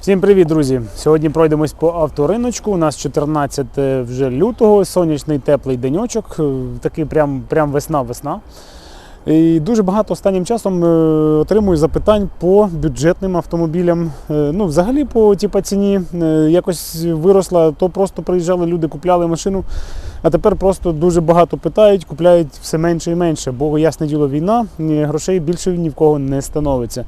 Всім привіт, друзі! Сьогодні пройдемось по авториночку. У нас 14 вже лютого, сонячний теплий деньочок, е, такий прям, прям весна-весна. І дуже багато останнім часом е, отримую запитань по бюджетним автомобілям. Е, Ну, взагалі по типа, ціні е, якось виросла, то просто приїжджали люди, купляли машину. А тепер просто дуже багато питають, купляють все менше і менше, бо ясне діло війна, грошей більше ні в кого не становиться.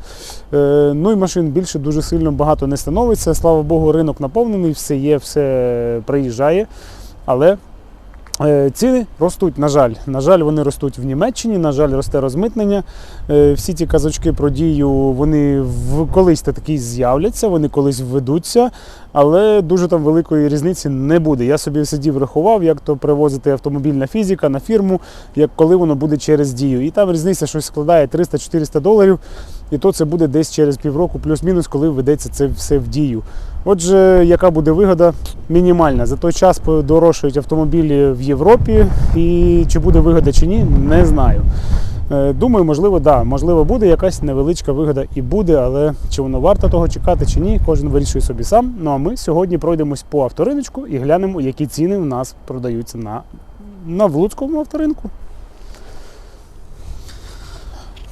Ну і машин більше дуже сильно багато не становиться. Слава Богу, ринок наповнений, все є, все приїжджає. Але ціни ростуть, на жаль. На жаль, вони ростуть в Німеччині, на жаль, росте розмитнення. Е, Всі ті казочки про дію, вони в колись такі з'являться, вони колись введуться, але дуже там великої різниці не буде. Я собі сидів, рахував, як то привозити автомобільна фізика на фірму, як коли воно буде через дію. І там різниця щось складає 300-400 доларів. І то це буде десь через півроку, плюс-мінус, коли введеться це все в дію. Отже, яка буде вигода? Мінімальна. За той час подорожчають автомобілі в Європі, і чи буде вигода чи ні, не знаю. Е, Думаю, можливо, да, можливо, буде якась невеличка вигода і буде, але чи воно варто того чекати чи ні, кожен вирішує собі сам. Ну а ми сьогодні пройдемось по авториночку і глянемо, які ціни в нас продаються на, на Влуцькому авторинку.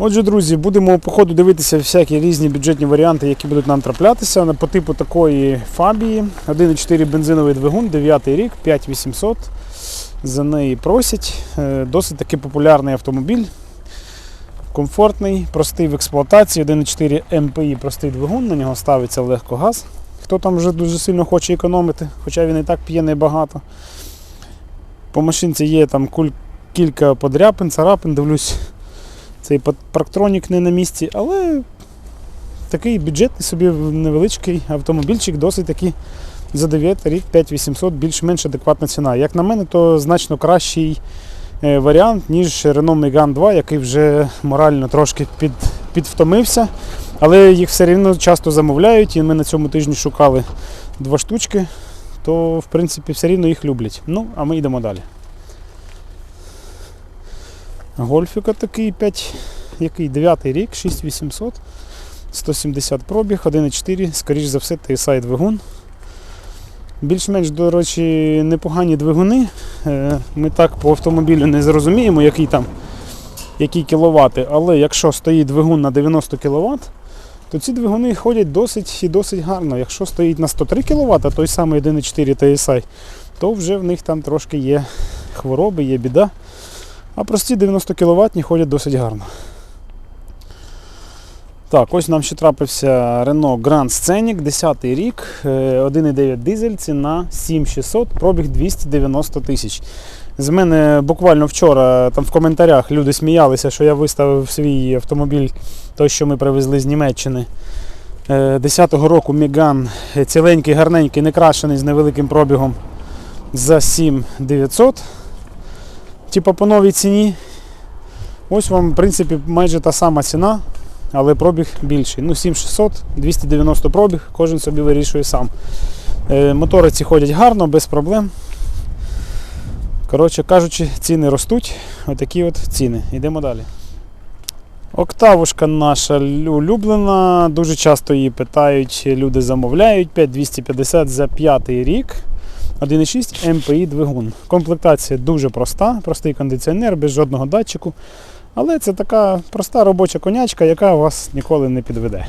Отже, друзі, будемо по ходу дивитися всякі різні бюджетні варіанти, які будуть нам траплятися. По типу такої фабії 1,4 бензиновий двигун, 9 рік, 5800. За неї просять. Е, Досить таки популярний автомобіль. Комфортний, простий в експлуатації, 1,4 МПІ простий двигун, на нього ставиться легко газ. Хто там вже дуже сильно хоче економити, хоча він і так п'є небагато. По машинці є там кілька подряпин, царапин, дивлюсь. Цей парктронік не на місці, але такий бюджетний собі невеличкий автомобільчик, досить такий за 9 рік 5800 більш-менш адекватна ціна. Як на мене, то значно кращий е, варіант, ніж Renault Megane 2, який вже морально трошки під, підвтомився. Але їх все рівно часто замовляють, і ми на цьому тижні шукали два штучки, то в принципі все рівно їх люблять. Ну, а ми йдемо далі. Гольфіка такий 5, який 9 рік, 6800, 170 пробіг, 1,4, скоріш за все, TSI двигун. Більш-менш, до речі, непогані двигуни. Е, Ми так по автомобілю не зрозуміємо, який там які кіловати, але якщо стоїть двигун на 90 кВт, то ці двигуни ходять досить і досить гарно. Якщо стоїть на 103 кВт, той самий 1,4 TSI, то вже в них там трошки є хвороби, є біда. А прості 90 кВт ходять досить гарно. Так, ось нам ще трапився Renault Grand Scenic, 10 рік, е, 1,9 дизель, ціна 7600, пробіг 290 тисяч. З мене буквально вчора там в коментарях люди сміялися, що я виставив свій автомобіль, той, що ми привезли з Німеччини. е, 10-го року Меган е, ціленький, гарненький, не крашений з невеликим пробігом за 7900 типа по новій ціні. Ось вам, в принципі, майже та сама ціна, але пробіг більший. Ну, 7600, 290 пробіг, кожен собі вирішує сам. Е, мотори ці ходять гарно, без проблем. Коротше кажучи, ціни ростуть. Отакі от ціни. Йдемо далі. Октавушка наша улюблена, дуже часто її питають, люди замовляють. 5250 за п'ятий рік. 1,6 МПІ двигун. Комплектація дуже проста, простий кондиціонер, без жодного датчику. Але це така проста робоча конячка, яка вас ніколи не підведе.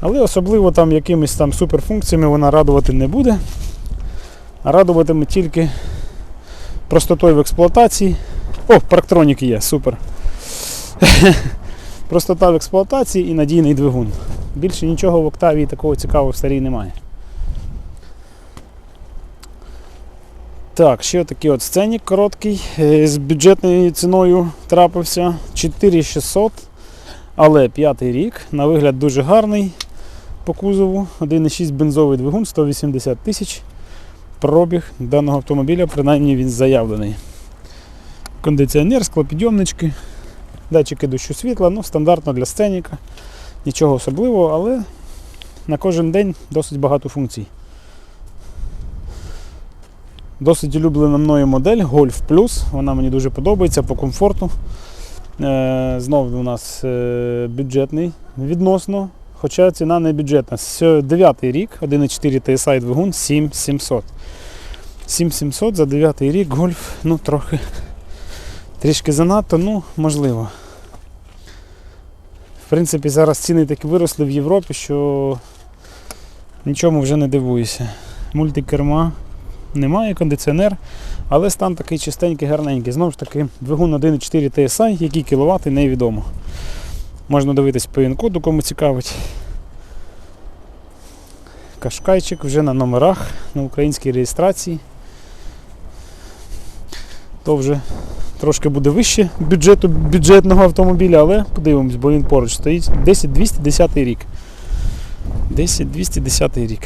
Але особливо там якимись там суперфункціями вона радувати не буде. А радуватиме тільки простотою в експлуатації. О, парктронік є, супер. Простота в експлуатації і надійний двигун. Більше нічого в Октавії такого цікавого в старій немає. Так, ще такий от сценік короткий, е, з бюджетною ціною трапився 4600, але п'ятий рік, на вигляд дуже гарний по кузову, 1,6 бензовий двигун, 180 тисяч. Пробіг даного автомобіля, принаймні він заявлений. Кондиціонер, склопідйомнички, датчики дощу світла, ну стандартно для сценіка, нічого особливого, але на кожен день досить багато функцій. Досить улюблена мною модель Golf Plus. Вона мені дуже подобається по комфорту. Е, знову у нас е, бюджетний відносно хоча ціна не бюджетна. С- Дев'ятий рік, 1,4 TSI двигун, 7700. 7700 за дев'ятий рік гольф, ну трохи трішки занадто, ну можливо. В принципі, зараз ціни такі виросли в Європі, що нічому вже не дивуюся. Мультикерма немає, кондиціонер, але стан такий чистенький, гарненький. Знову ж таки, двигун 1,4 TSI, які кіловати, невідомо. Можна дивитись по інкоду, кому цікавить. Кашкайчик вже на номерах, на українській реєстрації. То вже трошки буде вище бюджету бюджетного автомобіля, але подивимось, бо він поруч стоїть. 10210 рік. 10210 рік.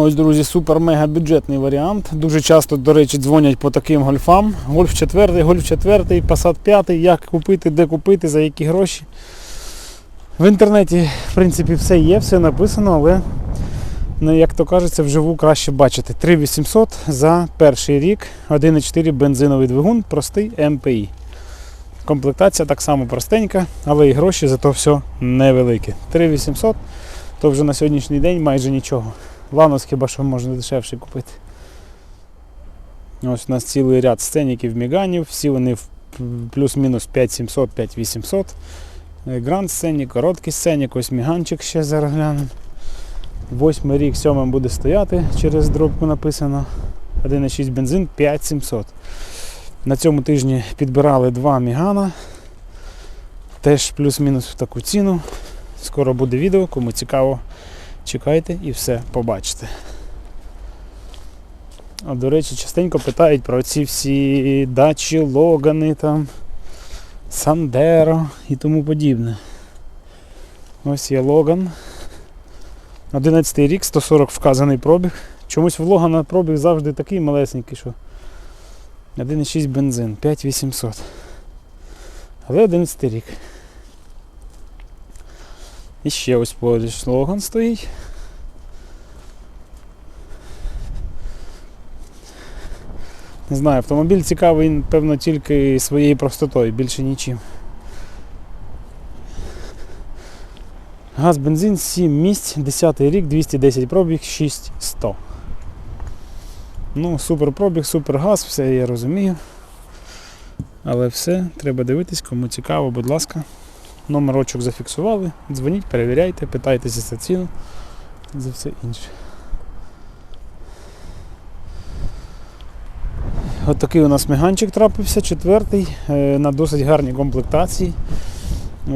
Ось, друзі, супер-мега бюджетний варіант. Дуже часто, до речі, дзвонять по таким гольфам. Гольф 4, гольф 4, Passat 5, як купити, де купити, за які гроші. В інтернеті, в принципі, все є, все написано, але, ну, як то кажеться, вживу краще бачити. 3800 за перший рік, 1,4 бензиновий двигун, простий МПІ. Комплектація так само простенька, але і гроші зато все невеликі. 3800 то вже на сьогоднішній день майже нічого. Ланос хіба що можна дешевше купити. Ось у нас цілий ряд сценіків міганів, всі вони в плюс-мінус 5700, 5800. Е, Гранд сценік, короткий сценік, ось міганчик ще зараз глянемо. Восьмий рік, сьомим буде стояти, через дробку написано. 1,6 бензин 5700. На цьому тижні підбирали два мігана. Теж плюс-мінус в таку ціну. Скоро буде відео, кому цікаво, чекайте і все побачите. А, до речі, частенько питають про ці всі дачі, логани, там, Сандеро і тому подібне. Ось є Логан. 11 рік, 140 вказаний пробіг. Чомусь в Логана пробіг завжди такий малесенький, що 1,6 бензин, 5800. Але 11 рік. І ще ось поруч Логан стоїть. Не знаю, автомобіль цікавий, певно, тільки своєю простотою, більше нічим. Газ бензин 7 місць, 10 рік, 210 пробіг, 6100. Ну, супер пробіг, супер газ, все я розумію. Але все, треба дивитись, кому цікаво, будь ласка. Номерочок зафіксували, дзвоніть, перевіряйте, питайтеся за ціну, за все інше. От такий у нас меганчик трапився, четвертий, е, на досить гарній комплектації.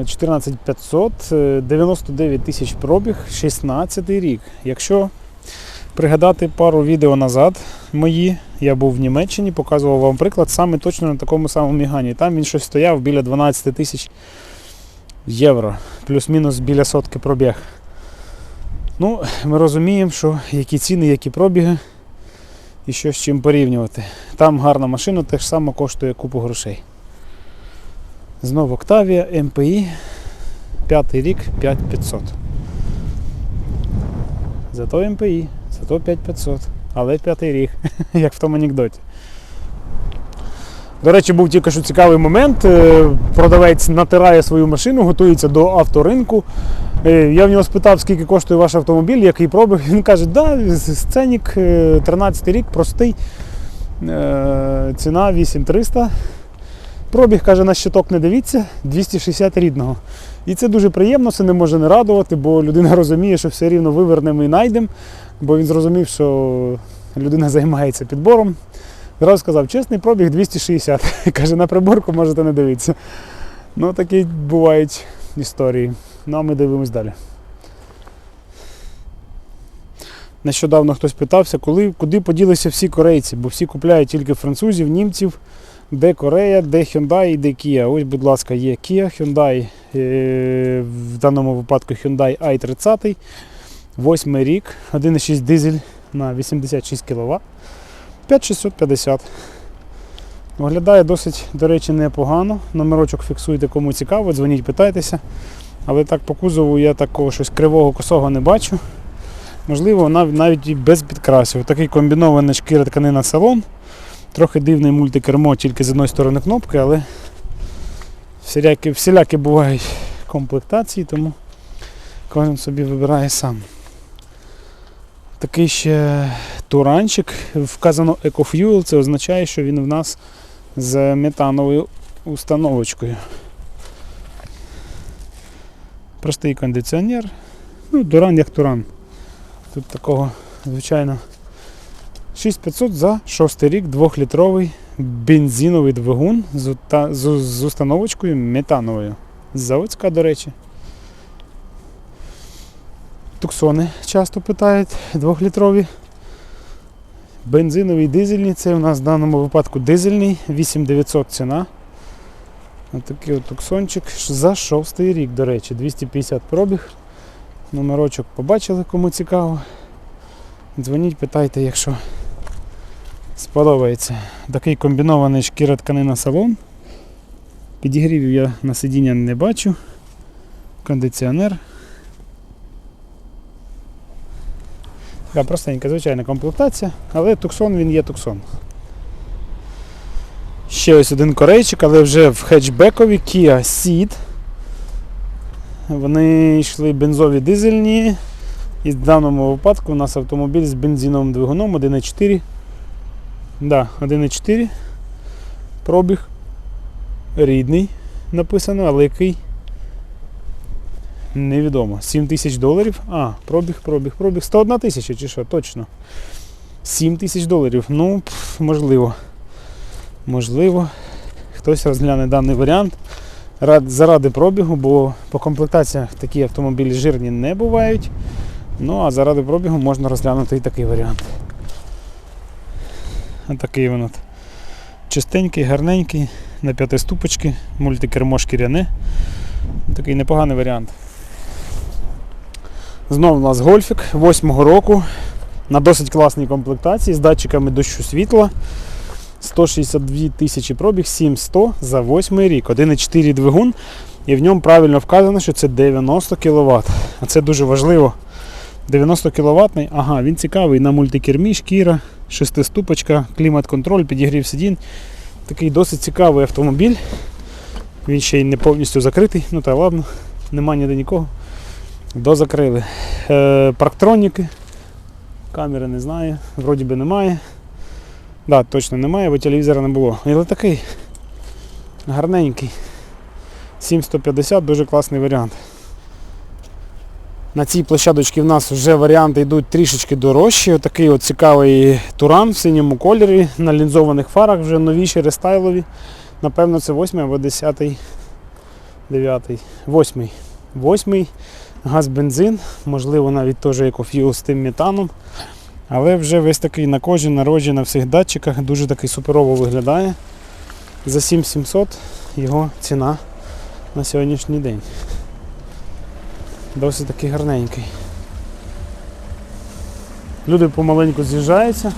Е, 14500, е, 99 тисяч пробіг, 16 рік. Якщо пригадати пару відео назад мої, я був в Німеччині, показував вам приклад саме точно на такому самому мігані. Там він щось стояв біля 12 тисяч євро, плюс-мінус біля сотки пробіг. Ну, ми розуміємо, що які ціни, які пробіги і що з чим порівнювати. Там гарна машина теж само коштує купу грошей. Знову Octavia, MPI, п'ятий рік 5500. Зато MPI, зато 5500, але п'ятий рік, як в тому анекдоті. До речі, був тільки що цікавий момент. Е, Продавець натирає свою машину, готується до авторинку. Е, Я в нього спитав, скільки коштує ваш автомобіль, який пробіг. Він каже, да, сценік, е, 13 рік, простий. Е, Ціна 8300. Пробіг, каже, на щиток не дивіться, 260 рідного. І це дуже приємно, це не може не радувати, бо людина розуміє, що все рівно вивернемо і знайдемо, бо він зрозумів, що людина займається підбором. Зразу сказав, чесний пробіг 260. Каже, на приборку можете не дивитися. Ну, такі бувають історії. Ну, а ми дивимось далі. Нещодавно хтось питався, коли, куди поділися всі корейці, бо всі купляють тільки французів, німців, де Корея, де Hyundai і де Kia. Ось, будь ласка, є Kia, Hyundai, е, в даному випадку Hyundai i30, 8 рік, 1,6 дизель на 86 кВт. 5650. Виглядає досить, до речі, непогано. Номерочок фіксуйте, кому цікаво, дзвоніть, питайтеся. Але так по кузову я такого щось кривого косого не бачу. Можливо, нав- навіть і без підкрасів. Такий комбінований шкіра тканина салон. Трохи дивний мультикермо тільки з одної сторони кнопки, але всілякі, всілякі бувають комплектації, тому кожен собі вибирає сам. Такий ще туранчик, вказано EcoFuel, це означає, що він в нас з метановою установочкою. Простий кондиціонер. Ну, туран як туран. Тут такого, звичайно, 6500 за 6 рік, 2-літровий бензиновий двигун з, ута- з, з установочкою метановою. Заводська, до речі. Туксони часто питають, 2-літрові. Бензиновий дизельний, це у нас в даному випадку дизельний, 8900 ціна. Отакий от туксончик за 6 рік, до речі, 250 пробіг. Номерочок побачили, кому цікаво. Дзвоніть, питайте, якщо сподобається. Такий комбінований шкіра тканина салон. Підігрівів я на сидіння не бачу. Кондиціонер. Така простенька, звичайна комплектація, але туксон він є туксон. Ще ось один корейчик, але вже в хетчбекові Kia Ceed. Вони йшли бензові дизельні. І в даному випадку у нас автомобіль з бензиновим двигуном 1.4. Да, 1.4. Пробіг. Рідний написано, але який невідомо. 7 тисяч доларів. А, пробіг, пробіг, пробіг. 101 тисяча чи що, точно. 7 тисяч доларів. Ну, можливо. Можливо, хтось розгляне даний варіант рад- заради пробігу, бо по комплектаціях такі автомобілі жирні не бувають. Ну а заради пробігу можна розглянути і такий варіант. А такий він от. Чистенький, гарненький, на п'ятиступочки, мультикермо шкіряне. Такий непоганий варіант. Знову у нас гольфік 8-го року на досить класній комплектації з датчиками дощу світла. 162 тисячі пробіг, 7100 за 8 рік. 1,4 двигун. І в ньому правильно вказано, що це 90 кВт. А це дуже важливо. 90 кВт, ага, він цікавий на мультикермі, шкіра, шестиступочка, клімат-контроль, підігрів сидінь. Такий досить цікавий автомобіль. Він ще й не повністю закритий, ну та ладно, нема ніде нікого. Дозакрили. Е, парктроніки. Камери не знаю, вроді би немає. Да, точно немає, бо телевізора не було. Але такий гарненький. 7150 дуже класний варіант. На цій площадочці в нас вже варіанти йдуть трішечки дорожчі. Отакий от цікавий туран в синьому кольорі, на лінзованих фарах, вже новіші, рестайлові. Напевно, це 8 або 10, 9, 8. 8 газ бензин, можливо, навіть теж екоф'юл з тим метаном. Але вже весь такий на кожі, на роді, на всіх датчиках, дуже такий суперово виглядає. За 7700 його ціна на сьогоднішній день. Досить такий гарненький. Люди помаленьку з'їжджаються,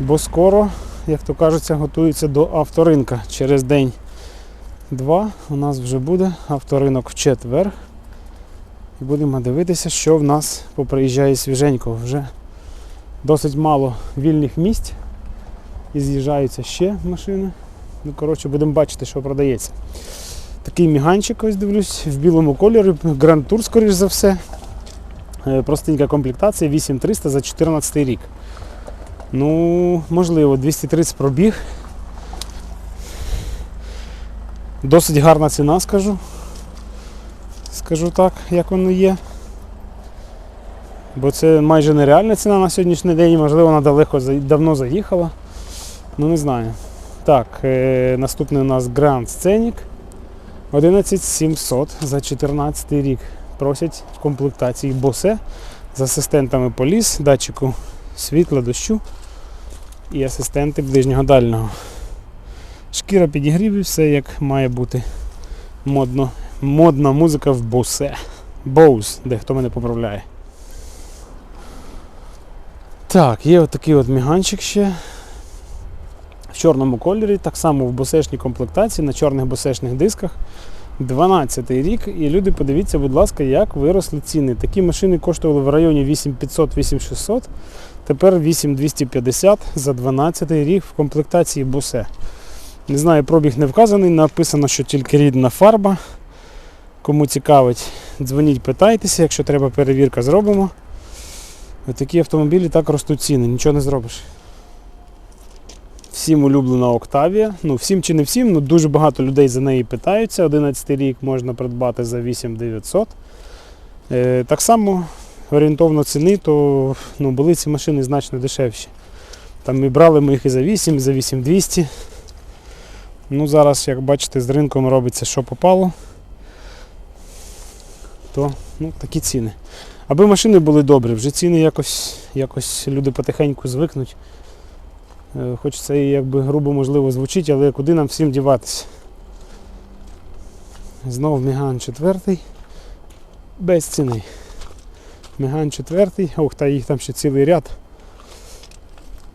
бо скоро, як то кажеться, готуються до авторинка. Через день-два у нас вже буде авторинок в четвер. І будемо дивитися, що в нас поприїжджає свіженько. Вже досить мало вільних місць. І з'їжджаються ще машини. Ну, коротше, будемо бачити, що продається. Такий міганчик, ось дивлюсь, в білому кольорі, Grand Tour, скоріш за все. Е, Простенька комплектація, 8300 за 14 рік. Ну, можливо, 230 пробіг. Досить гарна ціна, скажу. Скажу так, як воно є. Бо це майже нереальна ціна на сьогоднішній день, можливо, вона далеко давно заїхала. Ну не знаю. Так, е, наступний у нас Grand Scenic 11700 за 14 рік. Просять в комплектації Bose з асистентами поліс, датчику світла, дощу і асистенти ближнього дальнього. Шкіра підігрів все як має бути. Модно. Модна музика в Bose. Bose, де хто мене поправляє. Так, є отакий от міганчик ще. В чорному кольорі, так само в босешній комплектації, на чорних босешних дисках. 12-й рік. І люди, подивіться, будь ласка, як виросли ціни. Такі машини коштували в районі 8500-8600, тепер 8250 за 12-й рік в комплектації Bose. Не знаю, пробіг не вказаний, написано, що тільки рідна фарба. Кому цікавить, дзвоніть, питайтеся, якщо треба перевірка, зробимо. Такі автомобілі так ростуть ціни, нічого не зробиш. Всім улюблена Октавія. Ну, всім чи не всім, ну дуже багато людей за неї питаються. 11 рік можна придбати за 8900. Е, так само орієнтовно ціни, то ну, були ці машини значно дешевші. Там і брали ми їх і за 8, і за 8200. Ну, зараз, як бачите, з ринком робиться, що попало, то ну, такі ціни. Аби машини були добрі, вже ціни якось, якось люди потихеньку звикнуть. Е, Хоч це і якби грубо можливо звучить, але куди нам всім діватися? Знову Міган 4 без ціни. Меган 4, ох, та їх там ще цілий ряд.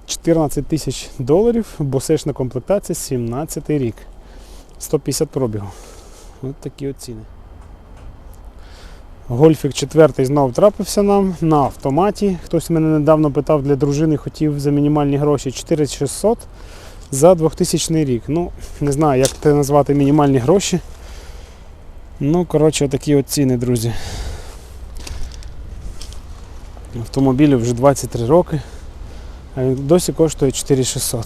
14 тисяч доларів, босешна комплектація, 17 рік. 150 пробігу. Ось такі от ціни. Гольфік 4 знову трапився нам на автоматі. Хтось мене недавно питав для дружини, хотів за мінімальні гроші 4600 за 2000 рік. Ну, не знаю, як це назвати мінімальні гроші. Ну, коротше, такі от ціни, друзі. Автомобілю вже 23 роки, а він досі коштує 4600.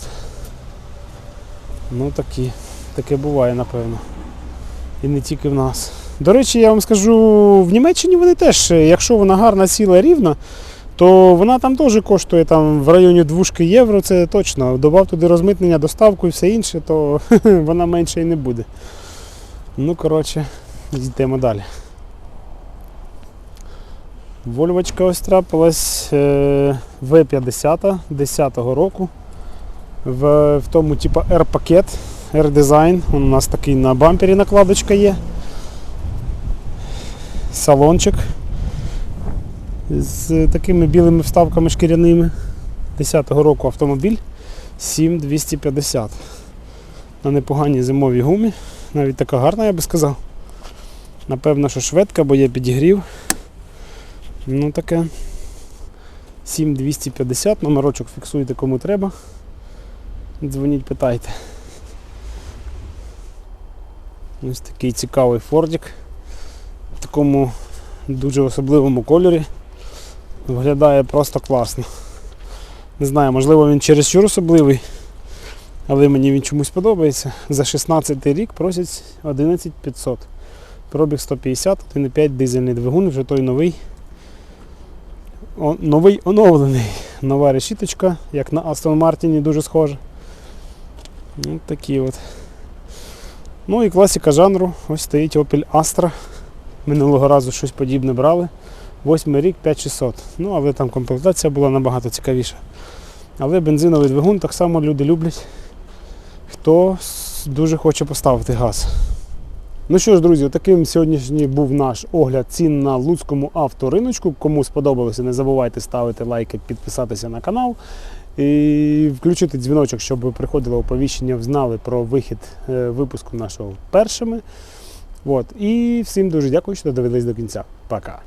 Ну такі, таке буває, напевно. І не тільки в нас. До речі, я вам скажу, в Німеччині вони теж, якщо вона гарна сіла рівна, то вона там теж коштує там, в районі 2 євро, це точно. Добав туди розмитнення, доставку і все інше, то вона менше і не буде. Ну, коротше, йдемо далі. Вольвочка ось трапилась е, V50 10-го року. В, в тому типу R-пакет, R-Design. У нас такий на бампері накладочка є. Салончик з такими білими вставками шкіряними. 10-го року автомобіль 7250. На непоганій зимовій гумі. Навіть така гарна, я би сказав. Напевно, що шведка, бо є підігрів. Ну таке 7250, номерочок фіксуйте кому треба. Дзвоніть, питайте. Ось такий цікавий фордик в такому дуже особливому кольорі. Виглядає просто класно. Не знаю, можливо він чересчур особливий, але мені він чомусь подобається. За 16 рік просять 11500. Пробіг 150, 1,5 дизельний двигун, вже той новий. О, новий оновлений. Нова решіточка, як на Aston Martin дуже схожа. Ось такі от. Ну і класика жанру. Ось стоїть Opel Astra. Минулого разу щось подібне брали. Восьмий рік 5600. Ну, але там комплектація була набагато цікавіша. Але бензиновий двигун так само люди люблять, хто дуже хоче поставити газ. Ну що ж, друзі, таким сьогоднішній був наш огляд цін на луцькому авториночку. Кому сподобалося, не забувайте ставити лайки, підписатися на канал і включити дзвіночок, щоб приходило оповіщення, знали про вихід е, випуску нашого першими. От. І всім дуже дякую, що додивились до кінця. Пока.